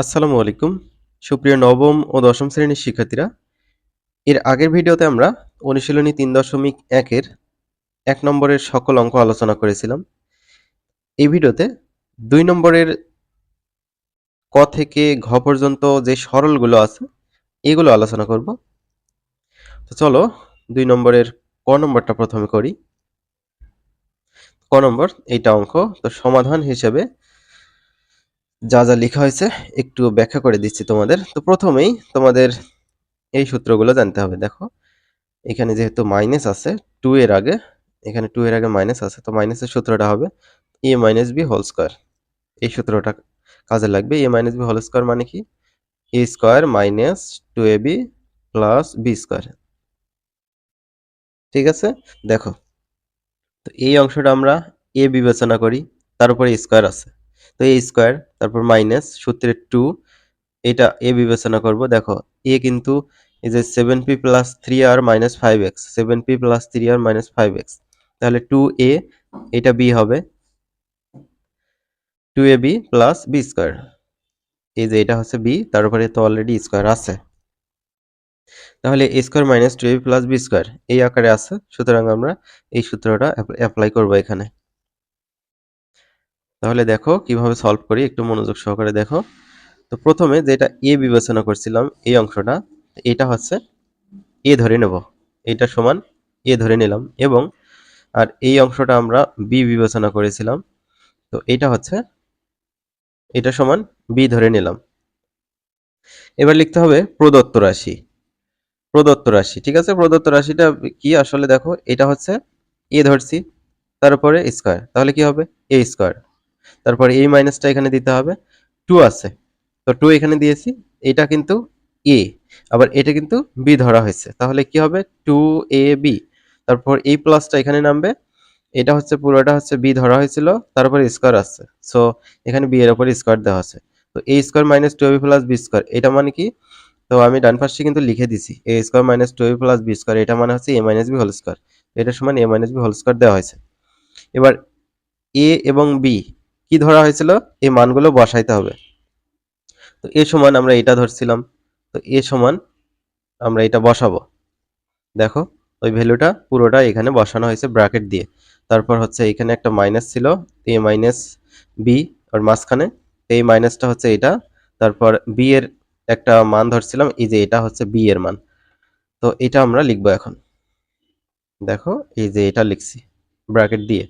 আসসালামু আলাইকুম। সুপ্রিয় নবম ও দশম শ্রেণির শিক্ষার্থীরা, এর আগের ভিডিওতে আমরা অনুশীলনী তিন দশমিক একের এক নম্বরের সকল অঙ্ক আলোচনা করেছিলাম। এই ভিডিওতে দুই নম্বরের ক থেকে ঘ পর্যন্ত যে সরলগুলো আছে, এগুলো আলোচনা করব। তো চলো দুই নম্বরের ক নম্বরটা প্রথমে করি। ক নম্বর, এইটা অঙ্ক। তো সমাধান হিসেবে যা যা লেখা হয়েছে, একটু ব্যাখ্যা করে দিচ্ছি তোমাদের। তো প্রথমেই তোমাদের এই সূত্রগুলো জানতে হবে, দেখো। এখানে যেহেতু মাইনাস আছে টু এর আগে, এখানে টু এর আগে মাইনাস আছে, তো মাইনাসের সূত্রটা হবে A minus B whole square এই সূত্রটা কাজে লাগবে A minus B whole square মানে কি? A square minus two A B plus B square ঠিক আছে? দেখো, তো এই অংশটা আমরা এ বিবেচনা করি, তার উপরে স্কোয়ার আছে। তো এ স্কোয়ার তারপর মাইনাস সূত্রের টু এটা এ বিবেচনা করব। দেখো এ কিন্তু এই যে seven P plus three R minus five X seven P plus three R minus five X তাহলে টু এ এটা বি হবে। Two A B plus B square এই যে এটা হচ্ছে বি তার উপরে তো অলরেডি স্কোয়ার আছে। তাহলে A square minus two A B plus B square এই আকারে আছে। সুতরাং আমরা এই সূত্রটা অ্যাপ্লাই করব এখানে। তাহলে দেখো কীভাবে সলভ করি, একটু মনোযোগ সহকারে দেখো। তো প্রথমে যেটা এ বিবেচনা করছিলাম, এই অংশটা, এটা হচ্ছে এ ধরে নেব। এটা সমান এ ধরে নিলাম এবং আর এই অংশটা আমরা বি বিবেচনা করেছিলাম। তো এটা হচ্ছে, এটা সমান বি ধরে নিলাম। এবার লিখতে হবে প্রদত্ত রাশি। প্রদত্ত রাশি, ঠিক আছে? প্রদত্ত রাশিটা কি? আসলে দেখো, এটা হচ্ছে এ ধরছি, তারপরে স্কোয়ার তাহলে কি হবে? এ স্কোয়ার তারপরে এই মাইনাসটা এখানে দিতে হবে। টু আছে। তো টু এখানে দিয়েছি। এটা কিন্তু এ আবার এটা কিন্তু বি ধরা হয়েছে। তাহলে কি হবে? টু এ বি তারপর এই প্লাসটা এখানে নামবে। এটা হচ্ছে পুরোটা হচ্ছে বি ধরা হয়েছিল। তারপর স্কোয়ার আছে সো এখানে বি এর উপর স্কোয়ার দেওয়া আছে। তো A square minus two B plus B square এটা মানে কি? তো আমি ডান পাশে কিন্তু লিখে দিছি। A square minus two B plus B square এটা মানে হচ্ছে A minus B whole square এটা সমান A minus B whole square দেওয়া হয়েছে। এবার এ এবং বি কি ধরা হয়েছিল? এই মানগুলো বসাইতে হবে। তো এ সমান আমরা এটা ধরছিলাম। তো এ সমান আমরা এটা বসাবো। দেখো, ওই ভ্যালুটা পুরোটা এখানে বসানো হয়েছে ব্র্যাকেট দিয়ে। তারপর হচ্ছে এখানে একটা মাইনাস ছিল, এ মাইনাস বি আর মাঝখানে। এই মাইনাসটা হচ্ছে এটা। তারপর বি এর একটা মান ধরছিলাম, এই যে এটা হচ্ছে বি এর মান। তো এটা আমরা লিখব এখন। দেখো, এই যে এটা লিখছি, ব্র্যাকেট দিয়ে।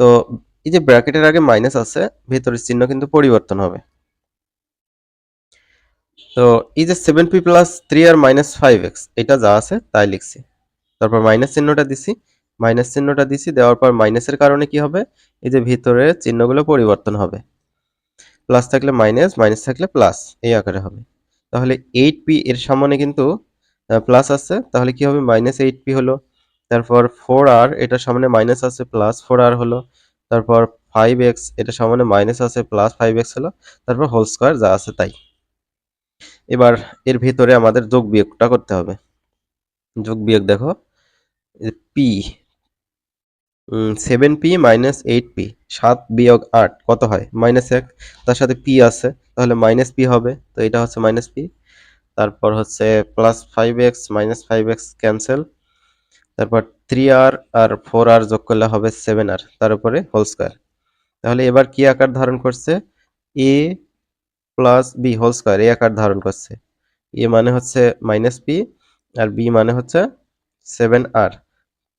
তো এই যে ব্র্যাকেটের আগে মাইনাস আছে, ভেতরের চিহ্ন কিন্তু পরিবর্তন হবে। তো এই যে সেভেন পি প্লাস থ্রি আর মাইনাস ফাইভ এক্স এটা যা আছে তাই লিখছি। তারপর মাইনাস চিহ্নটা দিছি। মাইনাস চিহ্নটা দিছি, দেওয়ার পর মাইনাসের কারণে কি হবে? এই যে ভিতরে চিহ্নগুলো পরিবর্তন হবে। প্লাস থাকলে মাইনাস মাইনাস থাকলে প্লাস এই আকারে হবে। তাহলে এইট পি এর সামনে কিন্তু প্লাস আছে। তাহলে কি হবে? মাইনাস এইট পি হলো। তারপর ফোর আর এটার সামনে মাইনাস আছে প্লাস ফোর আর হলো। তারপর ফাইভ এক্স এটা সামনে মাইনাস আছে প্লাস ফাইভ এক্স হলো, তারপর হোল স্কোয়ার যা আছে তাই। এবার এর ভিতরে আমাদের যোগ বিয়োগটা করতে হবে। যোগ বিয়োগ দেখো P seven P minus eight P সাত বিয়োগ আট, কত হয়? মাইনাস এক, তার সাথে পি আছে, তাহলে মাইনাস পি হবে, তো এটা হচ্ছে মাইনাস পি তারপর হচ্ছে plus five X minus five X cancel তারপর থ্রি আর আর ফোর আর যোগ করলে হবে সেভেন আর তার উপরে হোল স্কোয়ার তাহলে এবার কি আকার ধারণ করছে? A plus B whole square এই আকার ধারণ করছে। এ মানে হচ্ছে মাইনাস পি আর বি মানে হচ্ছে সেভেন আর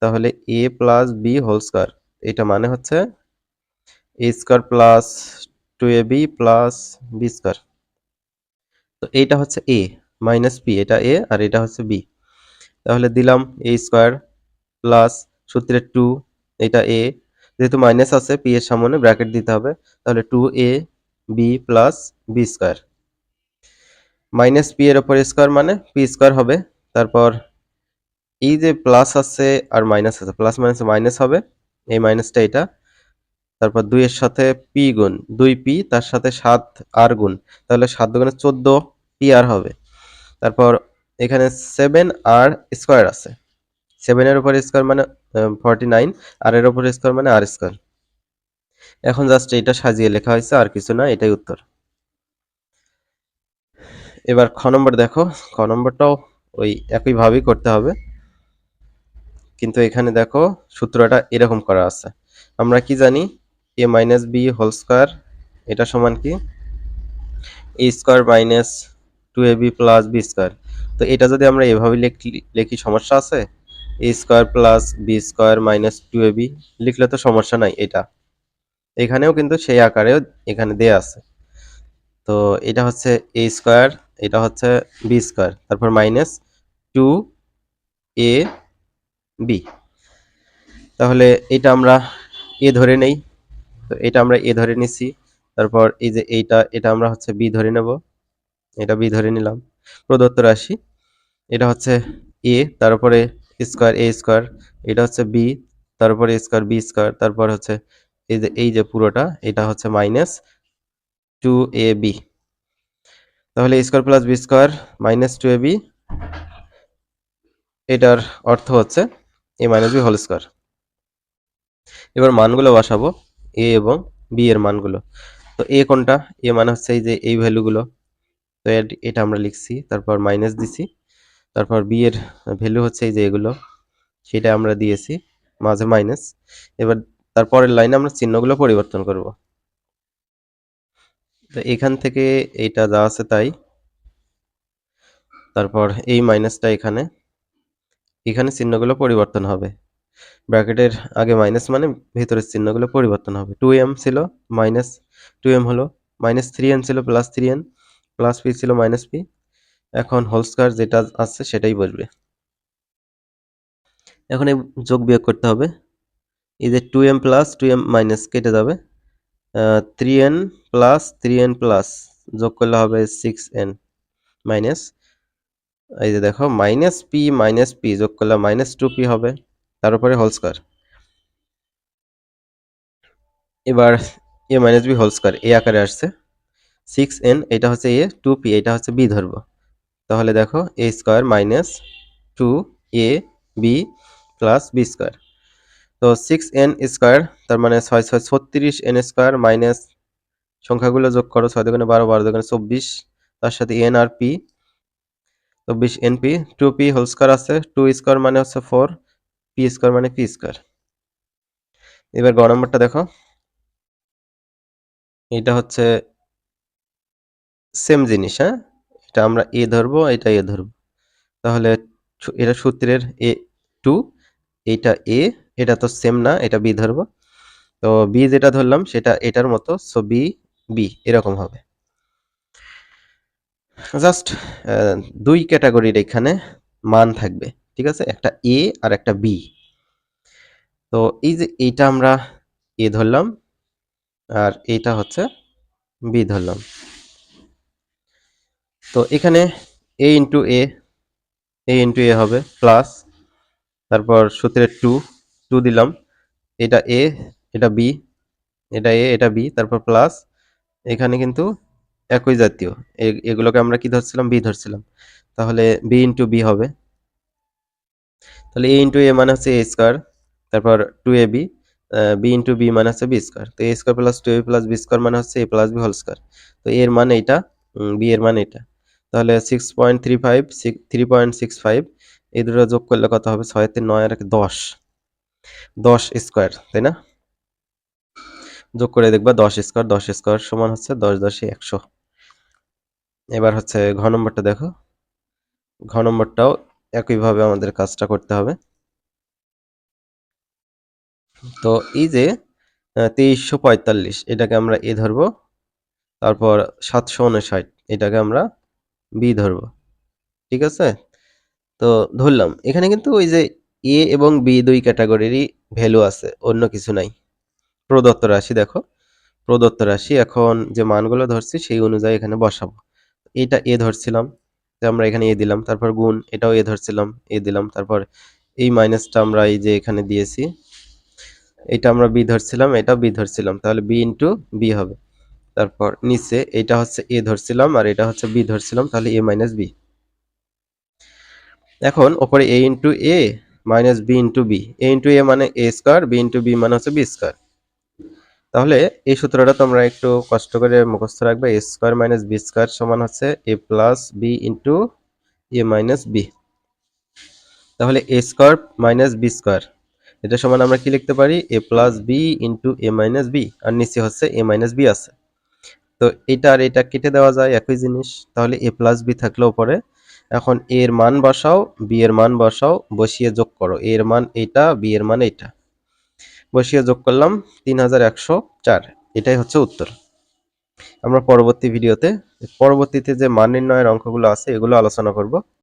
তাহলে A plus B whole square এটা মানে হচ্ছে A square plus two A B plus B square তো এইটা হচ্ছে এ মাইনাস পি এটা এ আর এটা হচ্ছে বি তাহলে দিলাম এ স্কোয়ার প্লাস সূত্রের টু, এটা এ। যেহেতু মাইনাস আছে, পি এর সামনে ব্র্যাকেট দিতে হবে, তাহলে two A, B plus B square. Minus P এর ওপর স্কোয়ার মানে পি স্কোয়ার হবে। তারপর এই যে প্লাস আছে আর মাইনাস আছে, প্লাস মাইনাস মাইনাস হবে, এই মাইনাসটা এটা। তারপর দুইয়ের সাথে পি গুণ, দুই পি, তার সাথে সাত আর গুণ, তাহলে সাত গুণে চোদ্দ পি আর হবে। তারপর এখানে সেভেন আর স্কোয়ার আছে। সেভেনের উপর স্কোয়ার মানে ফর্টি নাইন আর এর উপর স্কোয়ার মানে আর স্কোয়ার এখন জাস্ট এটা সাজিয়ে লেখা হয়েছে, আর কিছু না, এটাই উত্তর। এবার খ নম্বর দেখো, খ নম্বরটাও ওই একইভাবেই করতে হবে। কিন্তু এখানে দেখো, সূত্রটা এরকম করা আছে। আমরা কি জানি A minus B whole square এটা সমান কি? A square minus two A B plus B square তো এটা যদি আমরা এভাবে লিখি লিখি, সমস্যা আছে? A square plus B square minus two A B লিখলে তো সমস্যা নাই এটা। এখানেও কিন্তু সেই আকারেও এখানে দেয়া আছে। তো এটা হচ্ছে এ স্কোয়ার এটা হচ্ছে বি স্কোয়ার তারপর মাইনাস টু এ বি তাহলে এটা আমরা এ ধরে নেই। তো এটা আমরা এ ধরে নিছি। তারপর এই যে এইটা, এটা আমরা হচ্ছে বি ধরে নেব। এটা বি ধরে নিলাম। প্রদত্ত রাশি, এটা হচ্ছে এ তারপরে স্কোয়ার এ স্কোয়ার, এটা হচ্ছে বি তারপরে স্কোয়ার বি স্কোয়ার, তারপর হচ্ছে এই যে এই যে পুরোটা, এটা হচ্ছে মাইনাস টু এ বি তাহলে square plus B square minus two A B এটার অর্থ হচ্ছে A minus B whole square এবার মানগুলো বসাবো এ এবং বি এর মানগুলো। তো এ কোনটা? এ মানে হচ্ছে এই যে, এই ভ্যালুগুলো তো এটা আমরা লিখছি, তারপর মাইনাস দিছি। তারপর বি এর ভ্যালু হচ্ছে এই যে এগুলো, সেটা আমরা দিয়েছি, মাঝে মাইনাস এবার তারপরের লাইনে আমরা চিহ্নগুলো পরিবর্তন করব। তো এখান থেকে এইটা যা আছে তাই। তারপর এই মাইনাসটা এখানে। এখানে চিহ্নগুলো পরিবর্তন হবে। ব্র্যাকেটের আগে মাইনাস মানে ভেতরের চিহ্নগুলো পরিবর্তন হবে। টু এম ছিল মাইনাস টু এম হলো মাইনাস থ্রি এন ছিল plus three N plus P ছিল মাইনাস পি এখন হোল স্কোয়ার যেটা আছে সেটাই বসবে। এখন এই যোগ বিয়োগ করতে হবে। এই যে two M plus two M minus কেটে যাবে। Three N plus three N plus যোগ করলে হবে সিক্স এন মাইনাস এই যে দেখো মাইনাস পি মাইনাস পি যোগ করলে মাইনাস টু পি হবে। তার উপরে হোল স্কোয়ার এবার A minus B whole square A আকারে আসছে। সিক্স এন এটা হচ্ছে এ টু পি এটা হচ্ছে বি ধরবো। তাহলে দেখো A square minus two A B plus B square তো সিক্স এন স্কোয়ার তার মানে ছয় ছয়, ছত্রিশ এন স্কোয়ার মাইনাস সংখ্যাগুলো যোগ করো ছয় দোকানে বারো বারো দোকানে চব্বিশ, তার সাথে এন আর পি চব্বিশ N P two P whole square আছে টু স্কোয়ার মানে হচ্ছে ফোর পি স্কোয়ার মানে পি স্কোয়ার এবার গ নম্বরটা দেখো। এটা হচ্ছে সেম জিনিস হ্যাঁ? এটা আমরা এ ধরবো, এটা এ ধরবো। তাহলে এটা সূত্রের এ টু, এটা এ, এটা তো সেম না, এটা বি ধরবো। তো বি যেটা ধরলাম, সেটা এটার মতো সো বি বি, এরকম হবে। জাস্ট দুই ক্যাটাগরির এখানে মান থাকবে, ঠিক আছে? একটা এ আর একটা বি। তো এই যে এইটা আমরা এ ধরলাম, আর এইটা হচ্ছে বি ধরলাম। তো এখানে এ ইন্টু এ এ ইন্টু এ হবে প্লাস তারপর সূত্রের টু টু দিলাম। এটা এ এটা বি এটা এ এটা বি তারপর প্লাস এখানে কিন্তু একই জাতীয়। এগুলোকে আমরা কি ধরছিলাম? বি ধরছিলাম। তাহলে বি ইন্টু বি হবে। তাহলে এ ইন্টু এ মানে হচ্ছে এ স্কোয়ার তারপর two A B B into B মানে হচ্ছে বি স্কোয়ার তো A square plus two A plus B square মানে হচ্ছে A plus B whole square তো এর মানে এটা বি এর মানে এটা তাহলে six point three five three point six five এই দুটো যোগ করলে কত হবে? ছয় তিন নয় আর দশ। দশ স্কোয়ার তাই না? যোগ করে দেখবা দশ স্কোয়ার দশ স্কোয়ার সমান হচ্ছে দশ দশে একশো। এবার হচ্ছে ঘ নম্বরটা দেখো। ঘ নম্বরটাও একইভাবে আমাদের কাজটা করতে হবে। তো এই যে তেইশশো পঁয়তাল্লিশ, এটাকে আমরা এ ধরবো। তারপর সাতশো উনষাট, এটাকে আমরা বি ধরবো। ঠিক আছে? তো ধরলাম, এখানে কিন্তু ওই যে এ এবং বি দুই ক্যাটাগরিরই ভ্যালু আছে, অন্য কিছু নাই। প্রদত্ত রাশি দেখো, প্রদত্ত রাশি, এখন যে মানগুলো ধরছি সেই অনুযায়ী এখানে বসাবো। এটা এ ধরছিলাম তো আমরা এখানে এ দিলাম, তারপর গুণ, এটাও এ ধরছিলাম এ দিলাম, তারপর এই মাইনাসটা আমরা এই যে এখানে দিয়েছি, এটা আমরা বি ধরছিলাম এটা বি ধরছিলাম, তাহলে বি ইন্টু বি হবে। তারপর নিচে এটা হচ্ছে এ ধরছিলাম আর এটা হচ্ছে বি ধরছিলাম, তাহলে এ মাইনাস বি এখন ওপরে A into A minus B into B A into A মানে A square B into B মানে হচ্ছে বি স্কোয়ার তাহলে এই সূত্রটা তোমরা একটু কষ্ট করে মুখস্থ রাখবে A square minus B square সমান হচ্ছে A plus B into A minus B তাহলে A square minus B square এটা সমান আমরা কি লিখতে পারি? A plus B into A minus B আর নিচে হচ্ছে এ মাইনাস বি আছে। তো এটা আর এটা কেটে দেওয়া যায় একই জিনিস। তাহলে এ প্লাস বি থাকলেও পরে। এখন এ এর মান বসাও বি এর মান বসাও, বসিয়ে যোগ করো। এর মান এটা বি এর মান এটা। বসিয়ে যোগ করলাম তিন হাজার একশো চার। এটাই হচ্ছে উত্তর। আমরা পরবর্তী ভিডিওতে পরবর্তীতে যে মান নির্ণয়ের অঙ্কগুলো আছে, এগুলো আলোচনা করব।